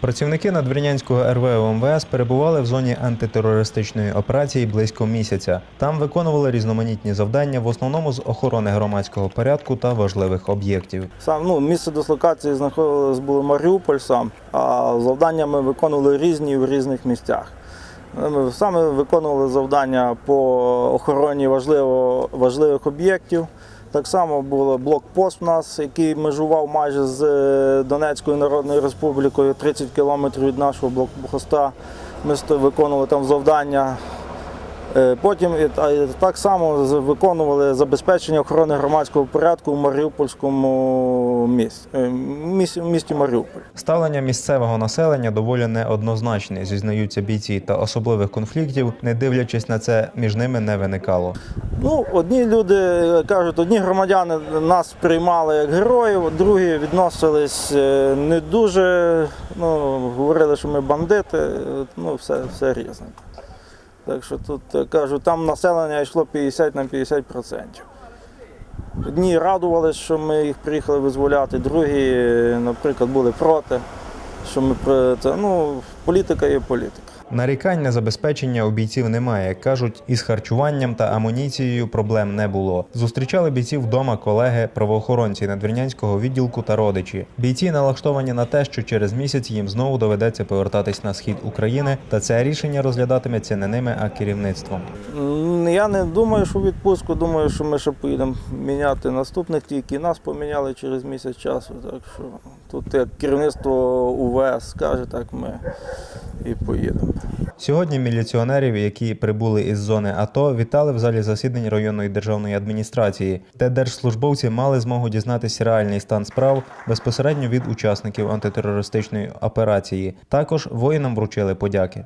Працівники надвірнянського РВ МВС перебували в зоні антитерористичної операції близько місяця. Там виконували різноманітні завдання, в основному з охорони громадського порядку та важливих об'єктів. Сам ну, місце дислокації знаходилось було Маріуполь сам, а завдання ми виконували різні в різних місцях. Ми саме виконували завдання по охороні важливо, важливих об'єктів. Так само був блокпост у нас, який межував майже з е, Донецькою Народною Республікою, 30 кілометрів від нашого блокпоста. Ми виконували там завдання. Е, Потім та- і так само виконували забезпечення охорони громадського порядку в Маріупольському місті, е, місті, місті Маріуполь. Ставлення місцевого населення доволі неоднозначне, зізнаються бійці, та особливих конфліктів, не дивлячись на це, між ними не виникало. Ну, одні люди е, кажуть, одні громадяни нас приймали як героїв, другі відносились е, не дуже, ну, говорили, що ми бандити, е, ну, все, все різне. Так що тут е, кажу, там населення йшло 50 на 50%. Одні радувалися, що ми їх приїхали визволяти, другі, е, наприклад, були проти. Що ми при- це, ну, політика є політика. Нарікань на забезпечення у бійців немає. кажуть, із харчуванням та амуніцією проблем не було. Зустрічали бійців вдома колеги, правоохоронці надвірнянського відділку та родичі. Бійці налаштовані на те, що через місяць їм знову доведеться повертатись на схід України, та це рішення розглядатиметься не ними, а керівництвом. Я не думаю, що відпустку. Думаю, що ми ще поїдемо міняти наступних, тільки нас поміняли через місяць часу. Так що тут як керівництво УВС скаже, так ми і поїдемо. Сьогодні міліціонерів, які прибули із зони АТО, вітали в залі засідань районної державної адміністрації, де держслужбовці мали змогу дізнатися реальний стан справ безпосередньо від учасників антитерористичної операції. Також воїнам вручили подяки.